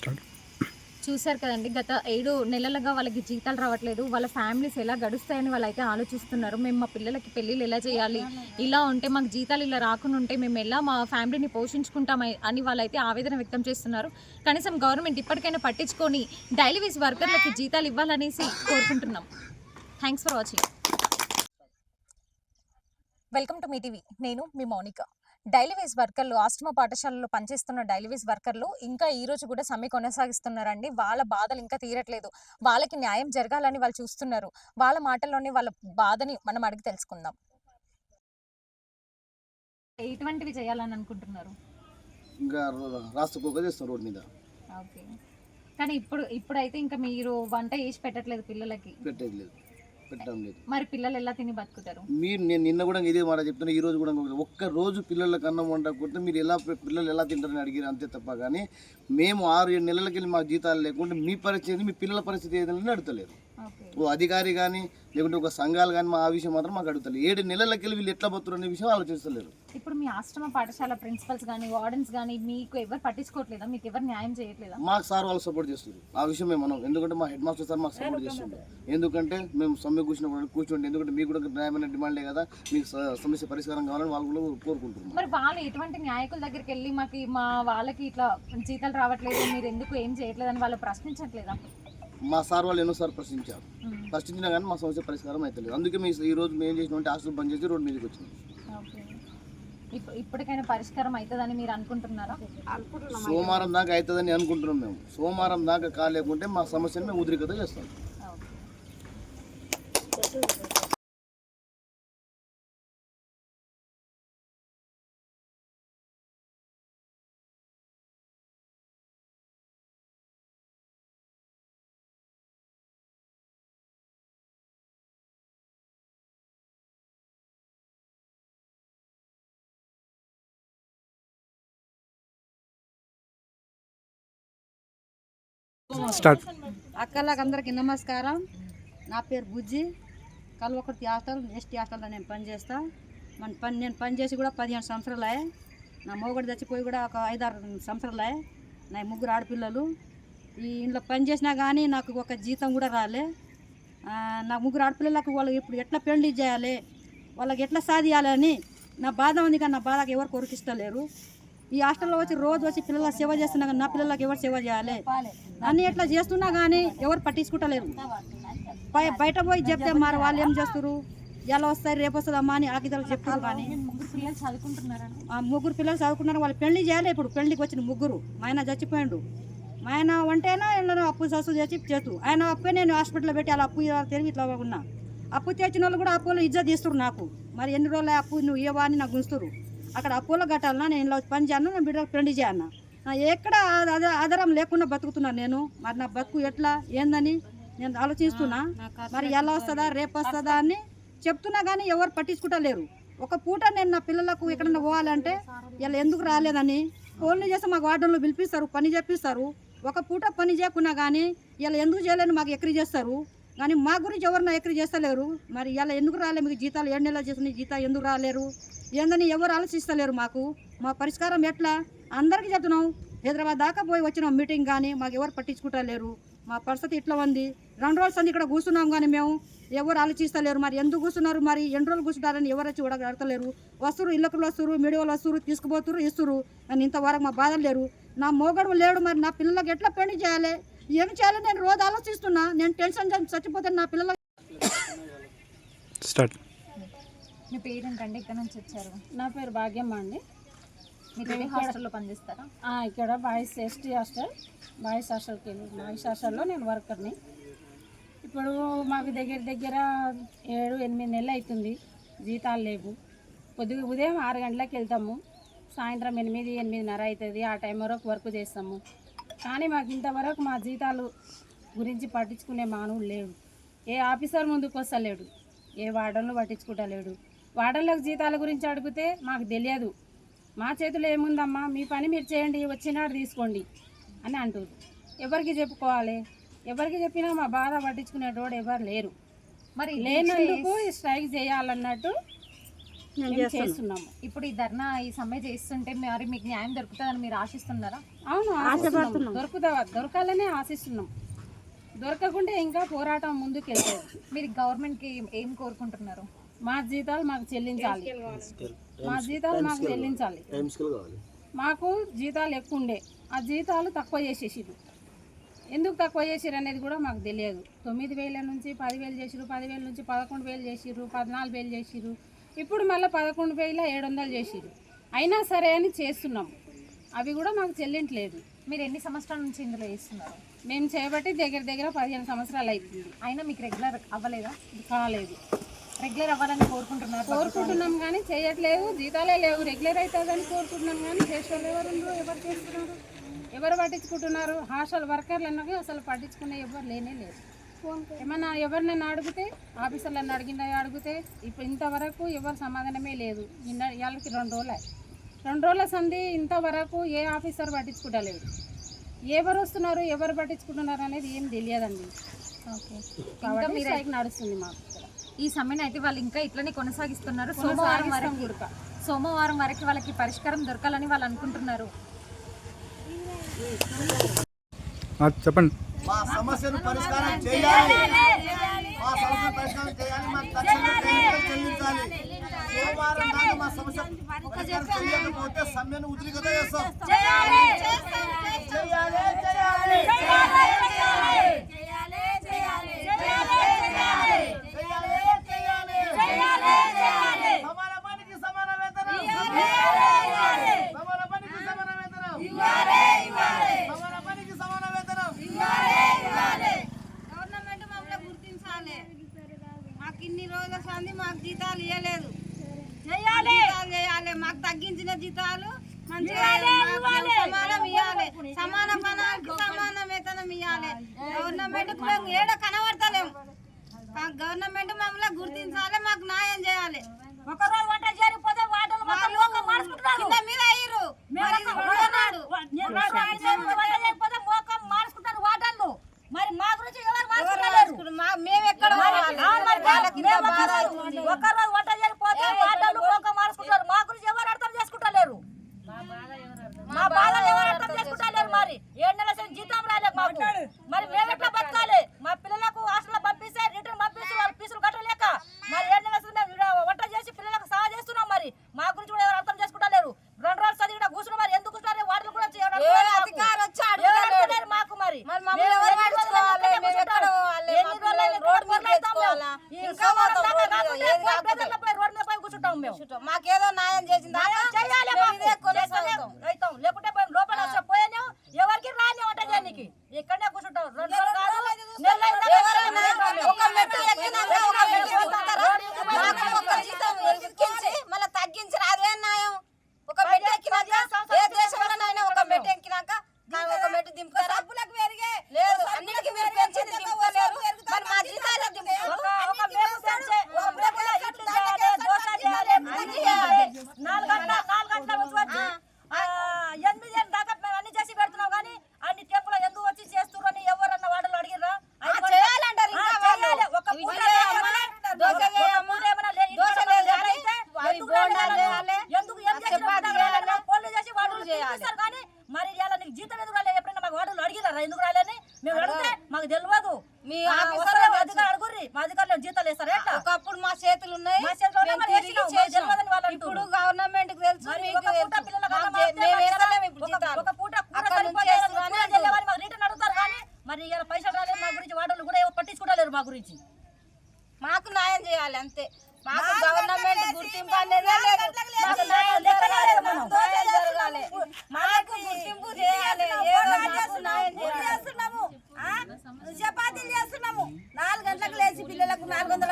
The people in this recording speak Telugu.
స్టార్ట్. చూశారు కదండి గత ఏడు నెలలుగా వాళ్ళకి జీతాలు రావట్లేదు. వాళ్ళ ఫ్యామిలీస్ ఎలా గడుస్తాయని వాళ్ళు అయితే ఆలోచిస్తున్నారు. మేము మా పిల్లలకి పెళ్ళిళ్ళు ఎలా చేయాలి? ఇలా ఉంటే మాకు జీతాలు ఇలా రాకుండా ఉంటే మేము ఎలా మా ఫ్యామిలీని పోషించుకుంటాం అని వాళ్ళైతే ఆవేదన వ్యక్తం చేస్తున్నారు. కనీసం గవర్నమెంట్ ఇప్పటికైనా పట్టించుకొని డైలీ వేస్ వర్కర్లకి జీతాలు ఇవ్వాలనేసి కోరుకుంటున్నాం. Thanks for watching welcome to me TV. నేను మీ మౌనిక. డైలీ వేస్ వర్కర్లు ఆశ్రమ పాఠశాలలో పనిచేస్తున్న డైలీ వేస్ వర్కర్లు ఇంకా ఈ రోజు కూడా సమ్మె కొనసాగిస్తున్నారండి. వాళ్ళ బాధలు ఇంకా తీరట్లేదు. వాళ్ళకి న్యాయం జరగాలని వాళ్ళు చూస్తున్నారు. వాళ్ళ మాటల్లోనే వాళ్ళ బాధని మనం అడిగి తెలుసుకుందాం. ఎటువంటివి చేయాలని అనుకుంటున్నారు? ఇంకా రాష్ట్రకోక చేస్తాం రోడ్ మీద. ఓకే. కానీ ఇప్పుడు ఇప్పుడైతే ఇంకా మీరు వంట చేసి పెట్టట్లేదు పిల్లలకి? పెట్టడం లేదు. మరి పిల్లలు ఎలా తిని బతుకుతారు? మీరు నేను నిన్న కూడా ఇదే మాట చెప్తున్నా ఈ రోజు కూడా. ఒక్క రోజు పిల్లలకు అన్నం వండకపోతే మీరు ఎలా పిల్లలు ఎలా తింటారని అడిగారు అంతే తప్ప కానీ మేము ఆరు ఏడు నెలలకి వెళ్ళి మాకు జీతాలు లేకుంటే మీ పరిస్థితి మీ పిల్లల పరిస్థితి ఏదని అడుగుతలేరు. ఓకే ఓ అధికారి కానీ లేకుంటే ఒక సంఘాలు కానీ మా ఆ విషయం మాత్రం మాకు అడుగుతలేరు. ఏడు నెలలకి వెళ్ళి వీళ్ళు ఎట్లా బతురు అనే విషయం ఆలోచిస్తలేరు. ఇప్పుడు మీ ఆశ్రమ పాఠశాల ప్రిన్సిపల్స్ కానీ వార్డెన్స్ కానీ మీకు ఎవరు పట్టించుకోవట్లేదా? మీకు ఎవరు న్యాయం చేయట్లేదా? మాకు సార్ వాళ్ళు సపోర్ట్ చేస్తారు ఆ విషయం మేము మనం ఎందుకంటే మా హెడ్ మాస్టర్ సార్ మాకు సపోర్ట్ చేస్తుండే. ఎందుకంటే మేము సమ్మె కూర్చున్నప్పుడు కూర్చోండి ఎందుకంటే మీకు కూడా న్యాయమైన డిమాండే కదా. మీకు సమస్య పరిష్కారం కావాలని వాళ్ళు కూడా కోరుకుంటున్నాం మరి వాళ్ళు ఎటువంటి న్యాయకుల దగ్గరికి వెళ్ళి మాకు మా వాళ్ళకి ఇట్లా జీతాలు రావట్లేదు మీరు ఎందుకు ఏం చేయట్లేదు అని వాళ్ళు ప్రశ్నించట్లేదా? మా సార్ వాళ్ళు ఎన్నోసార్లు ప్రశ్నించారు. ప్రశ్నించినా కానీ మా సమస్య పరిష్కారం అవుతలేదు అందుకే మీ ఈ రోజు మేము ఏం చేసినామంటే హాస్టల్ బంద్ చేసి రోడ్ మీదకి వచ్చినాం. ఓకే. ఇప్పుడు ఇప్పటికైనా పరిష్కారం అవుతుందని మీరు అనుకుంటున్నారా? సోమవారం దాకా అవుతుందని అనుకుంటున్నాం మేము. సోమవారం దాకా కాలేకుంటే మా సమస్యను మేము ఉద్రికత చేస్తాం. స్టార్ట్. అక్కలకు అందరికీ నమస్కారం. నా పేరు బుజ్జి. కల్వకుర్తి హాస్టల్ ఎస్టీ హాస్టల్లో నేను పనిచేస్తా. మన పని నేను పనిచేసి కూడా పదిహేను సంవత్సరాలే. నా మొగుడు చచ్చిపోయి కూడా ఒక ఐదారు సంవత్సరాలే. నా ముగ్గురు ఆడపిల్లలు. ఈ ఇంట్లో పని చేసినా కానీ నాకు ఒక జీతం కూడా రాలే. నా ముగ్గురు ఆడపిల్లలకు వాళ్ళు ఇప్పుడు ఎట్లా పెళ్ళి చేయాలి? వాళ్ళకి ఎట్లా సాధియాలని నా బాధ ఉంది కానీ నా బాధకు ఎవరు కొరికిస్తలేరు ఈ హాస్టల్లో వచ్చి రోజు వచ్చి పిల్లల సేవ చేస్తున్నా కానీ నా పిల్లలకి ఎవరు సేవ చేయాలి? అన్ని ఎట్లా చేస్తున్నా కానీ ఎవరు పట్టించుకుంటలేరు. బయ- బయట పోయి చెప్తే మరి వాళ్ళు ఏం చేస్తారు ఎలా వస్తాయి? రేపు వస్తుందమ్మా అని ఆకితలు చెప్తారు కానీ. ఆ ముగ్గురు పిల్లలు చదువుకున్నారు. వాళ్ళు పెళ్ళి చేయాలి ఇప్పుడు. పెళ్ళికి వచ్చిన ముగ్గురు. మా ఆయన చచ్చిపోయాడు. ఆయన వంటేనా ఇళ్ళను అప్పు ససు చేసి చేస్తూ. ఆయన అప్పే నేను హాస్పిటల్లో పెట్టి అలా అప్పు తిరిగి ఇట్లా ఉన్నా అప్పు తెచ్చిన వాళ్ళు కూడా అప్పులో ఇజ్జత్ తీస్తారు నాకు. మరి ఎన్ని రోజులు అప్పు నువ్వు ఇవ్వవా అని నాకు గుంచుతారు అక్కడ అప్పులో కట్టాలన్నా నేను ఇలా పని చేయను నేను బిడ్డలకు పెళ్ళి చేయన్నా నా ఎక్కడ ఆధ- ఆధారం లేకుండా బతుకుతున్నాను నేను. మరి నా బతుకు ఎట్లా ఏందని నేను ఆలోచిస్తున్నా. మరి ఎలా వస్తుందా రేపు వస్తుందా అని చెప్తున్నా కానీ ఎవరు పట్టించుకుంటలేరు. ఒక పూట నేను నా పిల్లలకు ఎక్కడన్నా పోవాలంటే ఇలా ఎందుకు రాలేదని ఫోన్లు చేస్తే మాకు వార్డన్లు పిలిపిస్తారు పని చేపిస్తారు ఒక పూట పని చేయకున్నా కానీ ఇలా ఎందుకు చేయలేని మాకు ఎక్కడి చేస్తారు. కానీ మా గురించి ఎవరు నా ఎక్కడి చేస్తలేరు. మరి ఇలా ఎందుకు రాలే మీకు జీతాలు ఏడు నెలలు చేసిన జీతాలు ఎందుకు రాలేరు? ఏందని ఎవరు ఆలోచిస్తలేరు మాకు? మా పరిష్కారం ఎట్లా? అందరికీ చెప్తున్నాం. హైదరాబాద్ దాకా పోయి వచ్చినాం మీటింగ్ కానీ మాకు ఎవరు పట్టించుకుంటలేరు. మా పరిస్థితి ఇట్లా ఉంది. రెండు రోజులు సంది ఇక్కడ కూర్చున్నాం కానీ మేము ఎవరు ఆలోచిస్తలేరు మరి. ఎందుకు కూర్చున్నారు మరి? ఎన్ని రోజులు కూర్చుంటారని ఎవరు వచ్చి కూడా అడగలేరు. వస్తురు ఇళ్ళకులు వస్తురు మీడియాలో వస్తురు తీసుకుపోతురు ఇస్తురు. అని ఇంతవరకు మా బాధలు లేరు. నా మోగడు లేడు మరి. నా పిల్లలకి ఎట్లా పెళ్ళి చేయాలి? ఏం చేయాలి? నేను రోజు ఆలోచిస్తున్నా. నేను టెన్షన్ చేసి చచ్చిపోతే నా పిల్లలకు స్టార్ట్ మీ పేరెంట్ ఇక్కడ నుంచి వచ్చారు? నా పేరు భాగ్యమ్మ అండి. మీరు ఇదే హాస్టల్లో పనిచేస్తారా? ఇక్కడ బాయ్స్ ఎస్టీ హాస్టల్ బాయ్స్ హాస్టల్కి వెళ్ళి బాయ్స్ హాస్టల్లో నేను వర్కర్ని. ఇప్పుడు మాకు దగ్గర దగ్గర ఏడు ఎనిమిది నెలలు అవుతుంది. జీతాలు లేవు. పొద్దుగా ఉదయం ఆరు గంటలకు వెళ్తాము. సాయంత్రం ఎనిమిది ఎనిమిదిన్నర అవుతుంది. ఆ టైం వరకు వర్క్ చేస్తాము. కానీ మాకు ఇంతవరకు మా జీతాలు గురించి పట్టించుకునే మానవుడు లేడు. ఏ ఆఫీసర్ ముందుకు వస్తలేడు. ఏ వార్డన్లు పట్టించుకుంటలేడు. వార్డన్లకు జీతాల గురించి అడిగితే మాకు తెలియదు. మా చేతిలో ఏముందమ్మా? మీ పని మీరు చేయండి వచ్చినాడు తీసుకోండి అని అంటుంది. ఎవరికి చెప్పుకోవాలి? ఎవరికి చెప్పినా మా బాధ పట్టించుకునేటోడు ఎవరు లేరు. మరి లేనందుకు స్ట్రైక్ చేయాలన్నట్టు చేస్తున్నాము. ఇప్పుడు ఈ ధర్నా ఈ సమ్మె చేస్తుంటే మరి మీకు న్యాయం దొరుకుతుందని మీరు ఆశిస్తున్నారా? అవును ఆశపడుతున్నాం. ఆశిస్తున్నాం దొరుకుతా దొరకాలనే ఆశిస్తున్నాం. దొరకకుంటే ఇంకా పోరాటం ముందుకు వెళ్తుంది మీరు గవర్నమెంట్కి ఏం కోరుకుంటున్నారు? మా జీతాలు మాకు చెల్లించాలి. మా జీతాలు మాకు చెల్లించాలి. మాకు జీతాలు ఎక్కువ ఉండే. ఆ జీతాలు తక్కువ చేసేసిరు ఎందుకు తక్కువ చేసిరు అనేది కూడా మాకు తెలియదు. తొమ్మిది వేల నుంచి పదివేలు చేసిరు పదివేల నుంచి పదకొండు వేలు చేసిరు పద్నాలుగు వేలు చేసిరు ఇప్పుడు మళ్ళీ పదకొండు వేల ఏడు వందలు చేసిరు అయినా సరే అని చేస్తున్నాం. అవి కూడా మాకు చెల్లించలేదు. మీరు ఎన్ని సంవత్సరాల నుంచి ఇందులో చేస్తున్నారు? మేము చేయబట్టి దగ్గర దగ్గర పదిహేను సంవత్సరాలు అవుతుంది అయినా మీకు రెగ్యులర్ అవ్వలేదా? ఇది కాలేదు. రెగ్యులర్ అవ్వాలని కోరుకుంటున్నారు. కోరుకుంటున్నాం కానీ చేయట్లేదు. జీతాలే లేవు. రెగ్యులర్ అవుతుందని కోరుకుంటున్నాం కానీ చేసేవాళ్ళు ఎవరు? ఎవరు చేస్తున్నారు? ఎవరు పట్టించుకుంటున్నారు? హాస్టల్ వర్కర్లు అన్నది అసలు పట్టించుకునే ఎవరు లేనే లేదు ఏమన్నా ఎవరినైనా అడిగితే ఆఫీసర్లను అడిగిన అడిగితే ఇప్పుడు ఇంతవరకు ఎవరు సమాధానమే లేదు. నిన్న ఇవాళకి రెండు రోజులే రెండు రోజుల సంధి ఇంతవరకు ఏ ఆఫీసర్ పట్టించుకుంటలేదు. ఎవరు వస్తున్నారు ఎవరు పట్టించుకుంటున్నారు అనేది ఏం తెలియదండి. ఓకే. కాబట్టి నడుస్తుంది మాకు. ఈ సమ్మెను అయితే వాళ్ళు ఇంకా ఇట్లనే కొనసాగిస్తున్నారు. సోమవారం వరకు. సోమవారం వరకు వాళ్ళకి పరిష్కారం దొరకాలని వాళ్ళు అనుకుంటున్నారు. చెప్పండి. మా సమస్యను పరిష్కారం చేయాలి. మా సమస్యను పరిష్కారం చేయాలి. పేమెంట్ చెల్లించాలి. సోమవారం దాకా మా సమస్య పరిష్కారం చేయకపోతే సమ్మెను ఉద్రిక్తత చేస్తాం. చేయాలి. చేయాలి చేయాలి చేయాలి సమాన పనికి సమాన వేతనం సమాన పనికి సమాన వేతనం సమాన పనికి సమాన వేతనం గవర్నమెంట్ మమ్మల్ని గుర్తించాలి మాకు ఇన్ని రోజుల సంది మాకు జీతాలు ఇవ్వలేదు చేయాలి చేయాలి మాకు తగ్గించిన జీతాలు మంచిగా మాకు సమానం ఇవ్వాలి. సమాన పనానికి సమాన వేతనం ఇవ్వాలి. గవర్నమెంట్ మేము ఏడ కనబడతలేము గవర్నమెంట్ మమ్మల్ని గుర్తించాలి మాకు న్యాయం చేయాలి. ఒకరోజు వంట మార్చుకుంటున్నారు కింద మీద అయ్యారు మరి మూడో నాడు వంట చేయకపోతే మోకం మార్చుకుంటారు వాటర్లు మరి మా గురించి ఎవరు ఎవరు మార్చుకోలేరు రాసుకున్నారు? మా- మేము ఎక్కడ పోవాలి? ఆ మరి వాళ్ళకి ఇంత మేము బాధ ఒకరోజు- అవుతుంది. ఒకరోజు వంట చేయకపోతే వాటర్లు మోకం మార్చుకుంటారు మా గురించి ఎవరు అర్థం చేసుకుంటలేరు మా బాధలు ఎవరు అర్థం చేసుకుంటలేరు మరి ఏడు నెలల సేపు జీతం రాలేదు మాకు మరి మేము ఎట్లా బతకాలి మా పిల్లలకు హాస్టల్ పంపిస్తే రిటర్న్ పంపిస్తే వాళ్ళు ఫీజులు కట్టలేక మరి ఏడు నెలల సేపు మేము ఈడ వంట చేసి పిల్లలకు సహా చేస్తున్నాం మరి మా గురించి కూడా ఎవరు అర్థం చేసుకుంటలేరు రెండు రోజులు చదివి ఇక్కడ కూర్చుని మరి ఎందుకు కూర్చున్నారు వాటిని కూడా ఎవరు ఏ అడుగుతలేరు మాకు. అధికారి వచ్చి ఎవరు అడుగుతలేరు. అడుగుతలేరు మాకు మరి మరి మమ్మల్ని మేము ఎవరు ఎన్ని రోజులు పట్టించుకోవాలి? ఇక్కడే మేము ఎక్కడ కూర్చుంటాం? పోవాలి? ఎన్ని మమ్మల్ని రోజులు అయితే రోడ్డు మీద కూర్చుంటాం మేము? తెచ్చుకోవాలా? ఈ ఇంకా సోమవారం పోతాం దాకా రోడ్డు మీద, కాకుంటే ఏది పోయి కాకుండా. బెదర్లో పోయి రోడ్డు మీద పోయి కూర్చుంటాం మేము మాకేదో న్యాయం చేసింది న్యాయం చేయాలి మాకు. చేస్తేనే అవుతాం. లేకుంటే పోయి లోపల వచ్చి పోయాను ఎవరికి రాని వంట చేయడానికి ఇక్కడనే కూర్చుంటాం రెండు రోజులు కాదు, నెల అయినా ఎవరైనా కూర్చుంటాం మేము. ఒక మెట్టు ఎక్కినాక ఒక మెట్టు ఎక్కుతారా? మాకు ఒక జీతం ఎక్కించి మళ్ళీ తగ్గించి అదే న్యాయం ఒక మెట్టు ఎక్కినాక ఏ దేశంలోనైనా ఒక మెట్టు ఎక్కినాక దాన్ని ఒక మెట్టు దింపుతారా లేదు అన్నిటికీ మీరు పెంచింది దింపుతలేరు మరి మా జీతాలే దింపుతారు ఒక ఒక మేము పెంచే ఒక మేము ఇడ్లీ చేయాలి, దోశ చేయాలి, పూరి చేయాలి. నాలుగు గంటల నాలుగు గంటల వచ్చి వచ్చి ఆ, ఎనిమిది ఏళ్ళ దాకా మేము అన్ని చేసి పెడుతున్నాం కానీ అన్ని టెంపుల్ ఎందుకు వచ్చి చేస్తున్నారు అని ఎవరన్నా వాడలు అడిగిర్రా ఐదు ఆ, మంది- చేయాలంటారు ఇంకా ఆ, వాళ్ళు. చేయాలి. ఒక ఇవి పూట చేయమ్మా, ఏమన్నా- దోశ ఒక చేయమ్మా, పూట ఏమన్నా లే- దోశ ఇంట్లో లేదు ఏమన్నా కానీ అయితే అవి ఎందుకు బోండాలు రాలేదు? చేయాలి. ఎందుకు ఏం ఆ, చేసినా చపాతీ కూడా చేయాలి. రాలేదు? ఫోన్లు చేసి వాడలు చేయాలి. చేస్తారు కానీ మరి ఇలా నీకు జీతం ఎందుకు రాలేదు ఎప్పుడైనా మాకు అడిగినారా ఎందుకు రాలేని? మేము అడిగితే మాకు తెలియదు మీ అధికారులు అడుగుర్రి. మా అధికారులు జీతాలు వేస్తారు ఎట్లా? ఒకప్పుడు మా చేతులు ఉన్నాయి. మా చేతిలో ఇప్పుడు. గవర్నమెంట్కి తెలుసు ఒక పూట రిటర్న్ అడుగుతారు కానీ మరి ఇలా పైసలు రాలేదు మా గురించి వాడలు కూడా ఏమో పట్టించుకోవట్లేరు మా గురించి. మాకు న్యాయం చేయాలి అంతే. మాకు గవర్నమెంట్ గుర్తింపు అనేది లేదు. జరగాలి మాకు గుర్తింపు చేయాలి. చపాతీలు చేస్తున్నాము. నాలుగు గంటలకు లేచి పిల్లలకు నాలుగు వందల